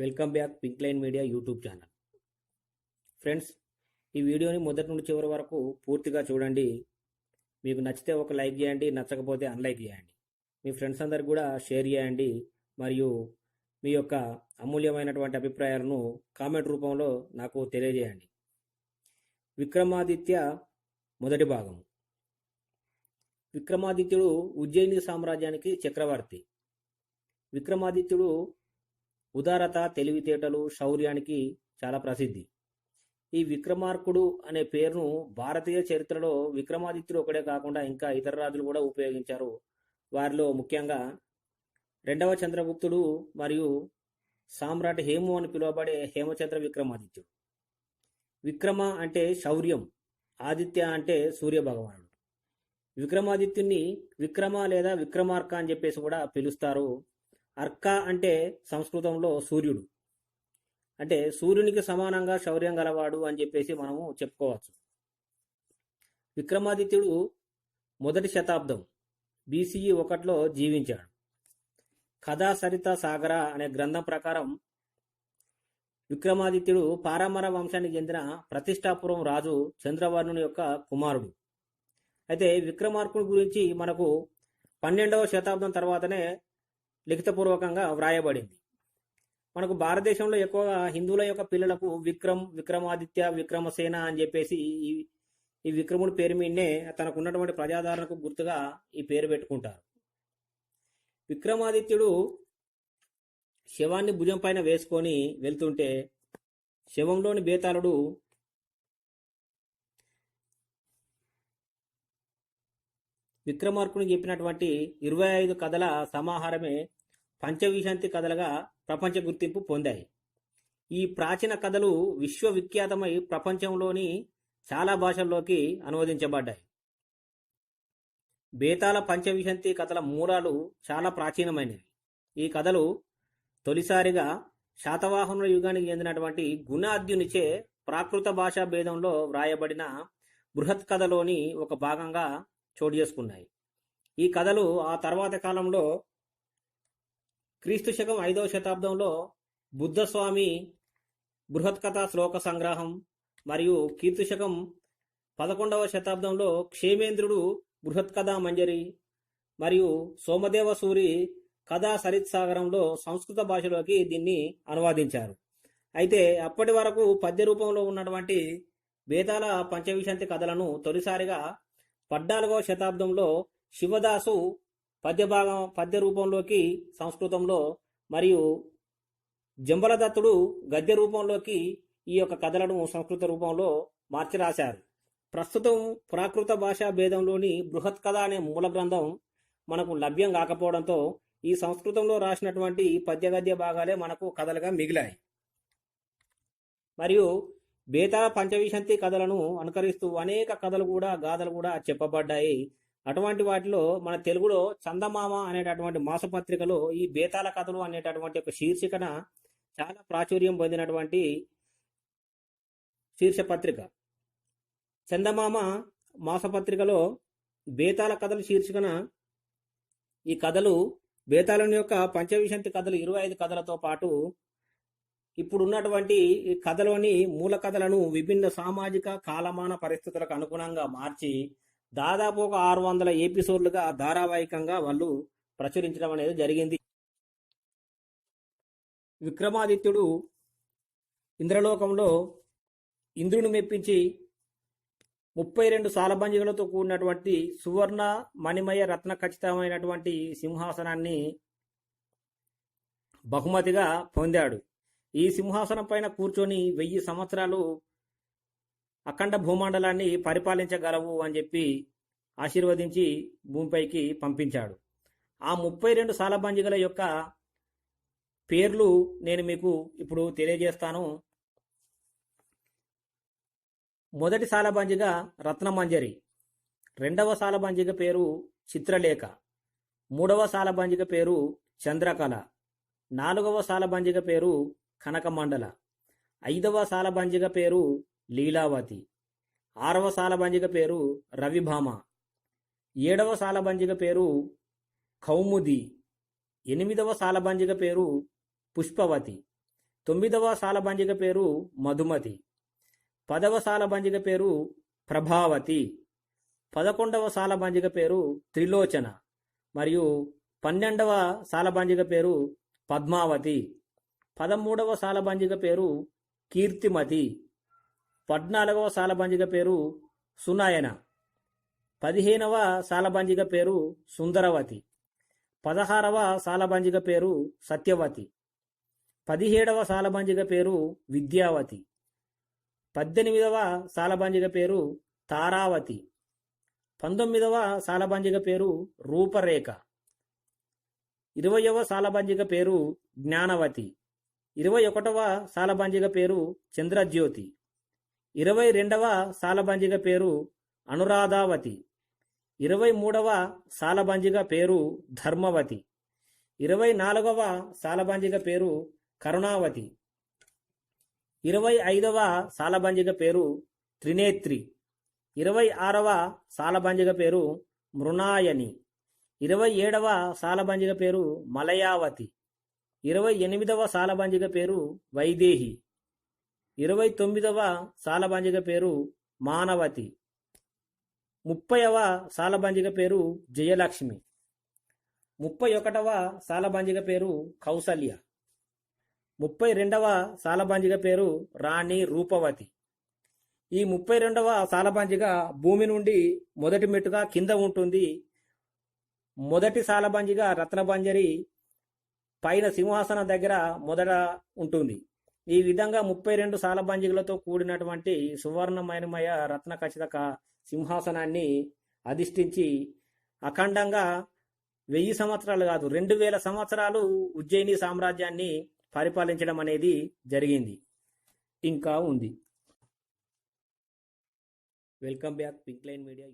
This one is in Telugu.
Welcome back pink line media YouTube channel. Friends ఈ వీడియోని మొదటి నుండి చివరి వరకు పూర్తిగా చూడండి. మీకు నచ్చితే ఒక లైక్ చేయండి నచ్చకపోతే అన్లైక్ చేయండి. మీ ఫ్రెండ్స్ అందరికి కూడా షేర్ చేయండి. మరియు మీ యొక్క అమూల్యమైనటువంటి అభిప్రాయాలను కామెంట్ రూపంలో నాకు తెలియజేయండి. విక్రమాదిత్య మొదటి భాగం. విక్రమాదిత్యుడు ఉజ్జయిని సామ్రాజ్యానికి చక్రవర్తి. విక్రమాదిత్యుడు ఉదారత తెలివితేటలు శౌర్యానికి చాలా ప్రసిద్ధి. ఈ విక్రమార్కుడు అనే పేరును భారతీయ చరిత్రలో విక్రమాదిత్యుడు ఒకడే కాకుండా ఇంకా ఇతర రాజులు కూడా ఉపయోగించారు. వారిలో ముఖ్యంగా రెండవ చంద్రగుప్తుడు మరియు సామ్రాట్ హేము అని పిలువబడే హేమచంద్ర విక్రమాదిత్యుడు. విక్రమ అంటే శౌర్యం ఆదిత్య అంటే సూర్య భగవానుడు విక్రమాదిత్యుని విక్రమ లేదా విక్రమార్క అని చెప్పేసి కూడా పిలుస్తారు. అర్క అంటే సంస్కృతంలో సూర్యుడు. అంటే సూర్యునికి సమానంగా శౌర్యం గలవాడు అని చెప్పేసి మనము చెప్పుకోవచ్చు. విక్రమాదిత్యుడు మొదటి శతాబ్దం బీసీఈ ఒకటిలో జీవించాడు. కథా సరిత సాగర అనే గ్రంథం ప్రకారం విక్రమాదిత్యుడు పారామర వంశానికి చెందిన ప్రతిష్టాపురం రాజు చంద్రవర్ణుని యొక్క కుమారుడు. అయితే విక్రమార్కుడి గురించి మనకు పన్నెండవ శతాబ్దం తర్వాతనే లిఖితపూర్వకంగా వ్రాయబడింది. మనకు భారతదేశంలో ఎక్కువగా హిందువుల యొక్క పిల్లలకు విక్రమ్ విక్రమాదిత్య విక్రమసేన అని చెప్పేసి ఈ ఈ విక్రముడి పేరు మీదనే తనకు ఉన్నటువంటి ప్రజాదరణకు గుర్తుగా ఈ పేరు పెట్టుకుంటారు. విక్రమాదిత్యుడు శవాన్ని భుజం పైన వేసుకొని వెళ్తుంటే శవంలోని బేతాళుడు విక్రమార్కుని చెప్పినటువంటి ఇరవై ఐదు కథల సమాహారమే పంచవిశాంతి కథలుగా ప్రపంచ గుర్తింపు పొందాయి. ఈ ప్రాచీన కథలు విశ్వవిఖ్యాతమై ప్రపంచంలోని చాలా భాషల్లోకి అనువదించబడ్డాయి. బేతాల పంచవిశంతి కథల మూలాలు చాలా ప్రాచీనమైనవి. ఈ కథలు తొలిసారిగా శాతవాహనుల యుగానికి చెందినటువంటి గుణాద్యునిచే ప్రాకృత భాషా భేదంలో వ్రాయబడిన బృహత్ కథలోని ఒక భాగంగా చోటు చేసుకున్నాయి. ఈ కథలు ఆ తర్వాత కాలంలో క్రీస్తు శకం ఐదవ శతాబ్దంలో బుద్ధస్వామి బృహత్ కథా శ్లోక సంగ్రహం మరియు కీర్తి శకం పదకొండవ శతాబ్దంలో క్షేమేంద్రుడు బృహత్కథా మంజరి మరియు సోమదేవ సూరి కథా సరిత్ సాగరంలో సంస్కృత భాషలోకి దీన్ని అనువాదించారు. అయితే అప్పటి వరకు పద్య రూపంలో ఉన్నటువంటి వేదాల పంచవిశంతి కథలను తొలిసారిగా పద్నాలుగవ శతాబ్దంలో శివదాసు పద్య భాగం పద్య రూపంలోకి సంస్కృతంలో మరియు జంబలదత్తుడు గద్య రూపంలోకి ఈ యొక్క కథలను సంస్కృత రూపంలో మార్చి రాశారు ప్రస్తుతం ప్రాకృత భాషా భేదంలోని బృహత్ కథ అనే మూల గ్రంథం మనకు లభ్యం కాకపోవడంతో ఈ సంస్కృతంలో రాసినటువంటి పద్య గద్య భాగాలే మనకు కథలుగా మిగిలాయి. మరియు బేతాళ పంచవిశంతి కథలను అనుకరిస్తూ అనేక కథలు కూడా గాథలు కూడా చెప్పబడ్డాయి. అటువంటి వాటిలో మన తెలుగులో చందమామ అనేటటువంటి మాసపత్రికలో ఈ బేతాళ కథలు అనేటటువంటి ఒక శీర్షికన చాలా ప్రాచుర్యం పొందినటువంటి శీర్ష పత్రిక చందమామ మాసపత్రికలో బేతాళ కథల శీర్షికన ఈ కథలు బేతాలని యొక్క పంచవిశంతి కథలు ఇరవై ఐదు కథలతో పాటు ఇప్పుడు ఉన్నటువంటి కథలోని మూల కథలను విభిన్న సామాజిక కాలమాన పరిస్థితులకు అనుగుణంగా మార్చి దాదాపు ఒక ఆరు వందల ఎపిసోడ్లుగా ధారావాహికంగా వాళ్ళు ప్రచురించడం అనేది జరిగింది. విక్రమాదిత్యుడు ఇంద్రలోకంలో ఇంద్రుని మెప్పించి ముప్పై రెండు సాలబంజిగలతో కూడినటువంటి సువర్ణ మణిమయ రత్న ఖచ్చితమైనటువంటి సింహాసనాన్ని బహుమతిగా పొందాడు. ఈ సింహాసనం పైన కూర్చొని వెయ్యి సంవత్సరాలు అఖండ భూమండలాన్ని పరిపాలించగలవు అని చెప్పి ఆశీర్వదించి భూమిపైకి పంపించాడు. ఆ ముప్పై రెండు సాలబంజిగల యొక్క పేర్లు నేను మీకు ఇప్పుడు తెలియజేస్తాను. మొదటి సాలబంజిగ రత్నమంజరి రెండవ సాలబంజిగ పేరు చిత్రలేఖ మూడవ సాలబంజిగ పేరు చంద్రకళ నాలుగవ సాలబంజిగ పేరు కనకమండల. ఐదవ సాలభంజిక పేరు లీలావతి. ఆరవ సాలభంజిక పేరు రవిభామ. ఏడవ సాలభంజిక పేరు కౌముది. ఎనిమిదవ సాలభంజిక పేరు పుష్పవతి. తొమ్మిదవ సాలభంజిక పేరు మధుమతి. పదవ సాలభంజిక పేరు ప్రభావతి. పదకొండవ సాలభంజిక పేరు త్రిలోచన. మరియు పన్నెండవ సాలభంజిక పేరు పద్మావతి. పదమూడవ సాలభంజిక పేరు కీర్తిమతి. పద్నాలుగవ సాలభంజిక పేరు సునాయన. పదిహేనవ సాలభంజిక పేరు సుందరవతి. పదహారవ సాలభంజిక పేరు సత్యవతి. పదిహేడవ సాలభంజిక పేరు విద్యావతి. పద్దెనిమిదవ సాలభంజిక పేరు తారావతి. పంతొమ్మిదవ సాలభంజిక పేరు రూపరేఖ. ఇరవయవ సాలభంజిక పేరు జ్ఞానవతి. ఇరవై ఒకటవ సాలబంజిక పేరు చంద్రజ్యోతి. ఇరవై రెండవ సాలబంజిక పేరు అనురాధావతి. ఇరవై మూడవ సాలబంజిక పేరు ధర్మవతి. ఇరవై నాలుగవ సాలబంజిక పేరు కరుణావతి. ఇరవై ఐదవ సాలబంజిక పేరు త్రినేత్రి. ఇరవై ఆరవ సాలబంజిక పేరు మృణాయని. ఇరవై ఏడవ సాలబంజిక పేరు మలయావతి. ఇరవై ఎనిమిదవ సాలభాంజిక పేరు వైదేహి. ఇరవై తొమ్మిదవ సాలభాంజిక పేరు మానవతి. ముప్పైవ సాలభాంజిక పేరు జయలక్ష్మి. ముప్పై ఒకటవ సాలభాంజిక పేరు కౌసల్య. ముప్పై రెండవ సాలభాంజిక పేరు రాణి రూపవతి. ఈ ముప్పై రెండవ సాలభాంజిక భూమి నుండి మొదటి మెట్టుగా కింద ఉంటుంది. మొదటి సాలభాంజిగా రత్నబంజరి పైన సింహాసనం దగ్గర మొదట ఉంటుంది. ఈ విధంగా ముప్పై రెండు సాలబంజికలతో కూడినటువంటి సువర్ణమయమయ రత్న ఖచ్చితక సింహాసనాన్ని అధిష్ఠించి అఖండంగా వెయ్యి సంవత్సరాలు కాదు రెండు వేల సంవత్సరాలు ఉజ్జయిని సామ్రాజ్యాన్ని పరిపాలించడం అనేది జరిగింది. ఇంకా ఉంది. Welcome back pink line media